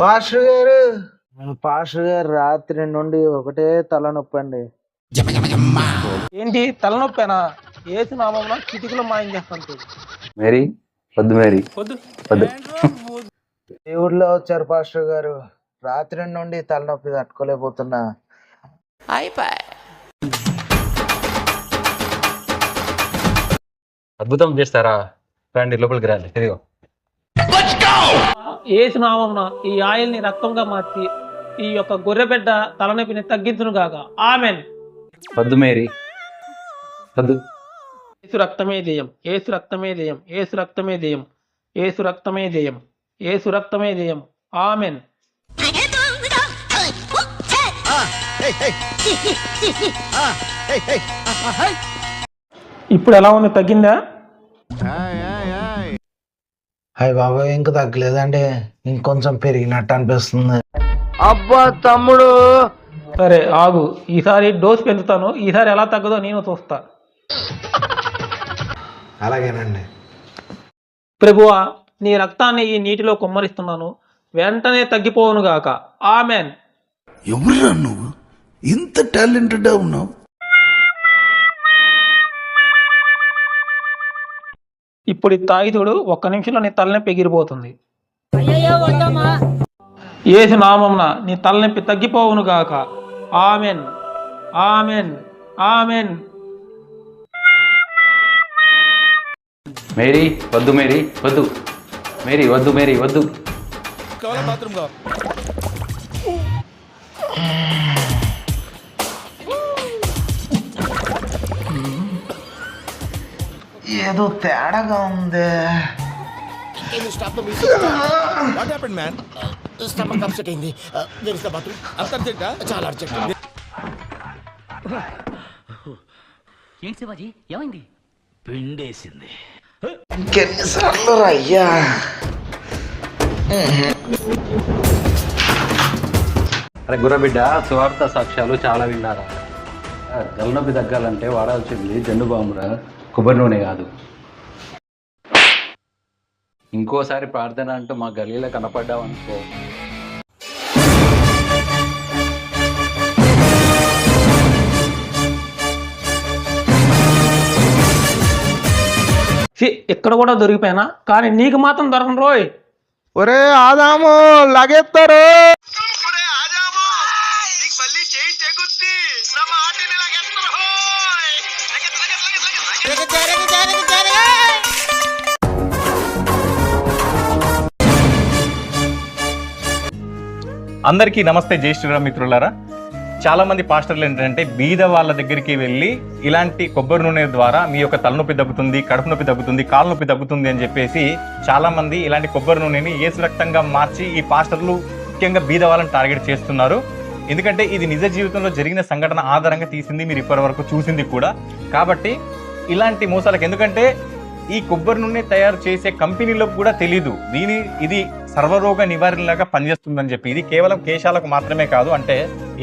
Pastor గారు pastor గారు రాత్రి నుండి ఒకటే తలనొప్పి అండి ఏంటి తలనొప్పేనా? ఏసు నామం చిటికలో మాయం చేస్తాను మేరీ వద్దు మేరీ. వద్దు వద్దు దేవుడిలో వచ్చారు పాస్టర్ గారు. రాత్రి నుండి తలనొప్పి తట్టుకోలేకపోతున్నా. అద్భుతం చేస్తారా? రండి లోపలికి రాలి ఇదిగో. ఏసు నామం ఈ ఆయిల్ని రక్తంగా మార్చి ఈ యొక్క గొర్రెబిడ్డ తలనొప్పిని తగ్గించును గాక. ఆమెన్. వద్దు మేరీ. వద్దు ఏసు రక్తమే దేయం ఏసు రక్తమే దేయం ఏసు రక్తమే దేయం ఏసు రక్తమే దేయం ఏసు రక్తమే దేయం ఆమెన్. ఇప్పుడు ఎలా ఉంది? తగ్గిందా? హాయ్ బాబాయ్ ఇంకా తగ్గలేదండి. ఇంకొంచెం పెరిగినట్టు అనిపిస్తుంది. అబ్బా తమ్ముడు! సరే ఆగు. ఈసారి డోస్ పెంచుతాను. ఈసారి ఎలా తగ్గదో నేను చూస్తా. అలాగేనండి. ప్రభువా నీ రక్తాన్ని ఈ నీటిలో కుమ్మరిస్తున్నాను. వెంటనే తగ్గిపోవును గాక ఆమెన్. ఎవరురా నువ్వు? ఇంత టాలెంటెడ్ ఉన్నావు? ఇప్పుడు ఇది తాగి చూడు ఒక్క నిమిషంలో నీ తలనొప్పి ఎగిరిపోతుంది. ఏసు నామంన నీ తలనొప్పి తగ్గిపోవును గాక. ఆమెన్. ఆమెన్. ఆమెన్. మేరీ వద్దు మేరీ వద్దు. మేరీ వద్దు మేరీ వద్దు. ఏదో తేడాగా ఉంది. స్టమక్ అప్సెట్ అయింది వెర్ ఇస్ ద బాత్రూమ్ అంత అర్జెంట్ చాలా అర్జెంట్ ఏంటి శివాజీ? ఏమైంది? పిండేసింది. ఇంకెన్నిసార్లు అయ్యా? అరే గుర్రబిడ్డ స్వార్థ సాక్ష్యాలు చాలా విన్నారా? ఆ, తలనొప్పి తగ్గాలంటే వాడాల్సింది జెండు బాంబురా. కొబ్బరి నూనె కాదు. ఇంకోసారి ప్రార్థన అంటూ మా గలీలో కనపడ్డావనుకో ఛీ, ఇక్కడ కూడా దొరికిపోయినా కానీ నీకు మాత్రం దొరకను రోయ్. ఒరే ఆదాము లాగేస్తారు అందరికీ నమస్తే జై శ్రీరామ్ మిత్రులారా. చాలామంది పాస్టర్లు ఏంటంటే బీద వాళ్ళ దగ్గరికి వెళ్ళి ఇలాంటి కొబ్బరి నూనె ద్వారా మీ యొక్క తలనొప్పి తగ్గుతుంది కడుపు నొప్పి తగ్గుతుంది కాలు నొప్పి తగ్గుతుంది అని చెప్పేసి చాలామంది ఇలాంటి కొబ్బరి నూనెని ఏసు రక్తంగా మార్చి ఈ పాస్టర్లు ముఖ్యంగా బీద వాళ్ళని టార్గెట్ చేస్తున్నారు. ఎందుకంటే ఇది నిజ జీవితంలో జరిగిన సంఘటన ఆధారంగా తీసింది మీరు ఇప్పటి వరకు చూసింది కూడా. కాబట్టి ఇలాంటి మోసాలకు ఎందుకంటే ఈ కొబ్బరి నూనె తయారు చేసే కంపెనీలకు కూడా తెలీదు. దీని ఇది సర్వరోగ నివారణలాగా పనిచేస్తుందని చెప్పి. ఇది కేవలం కేశాలకు మాత్రమే కాదు అంటే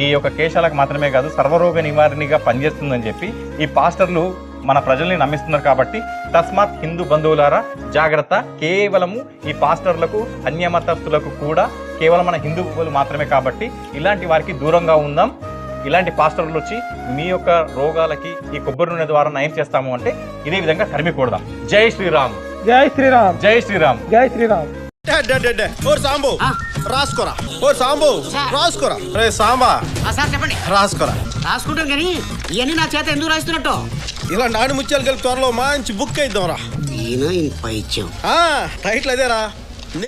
ఈ యొక్క కేశాలకు మాత్రమే కాదు సర్వరోగ నివారణగా పనిచేస్తుందని చెప్పి ఈ పాస్టర్లు మన ప్రజల్ని నమ్మిస్తున్నారు కాబట్టి తస్మాత్ హిందూ బంధువులారా జాగ్రత్త. కేవలము ఈ పాస్టర్లకు అన్యమతస్థులకు కూడా కేవలం మన హిందువులు మాత్రమే కాబట్టి ఇలాంటి వారికి దూరంగా ఉందాం. ఇలాంటి పాస్టర్లు వచ్చి మీ యొక్క రోగాలకి ఈ కొబ్బరి నూనె ద్వారా నయం చేస్తాము అంటే ఇదే విధంగా తరిమి కొడదాం జై శ్రీరామ్. జై శ్రీరామ్. జై శ్రీరామ్. జై శ్రీరామ్. ఓ సాంబు రాసుకోరా. ఓ సాంబు రాసుకోరా. రే సాంబా సార్ చెప్పండి. రాసుకోరా. రాసుకుంటాను కానీ ఇవన్నీ నా చేత ఎందుకు రాస్తున్నట్టు? ఇలా నాడు ముత్యాలు కలిపి త్వరలో మంచి బుక్ అయిద్దాం రా ఈయన ఇంత పై ఇచ్చాం టైటిల్ అదేరా.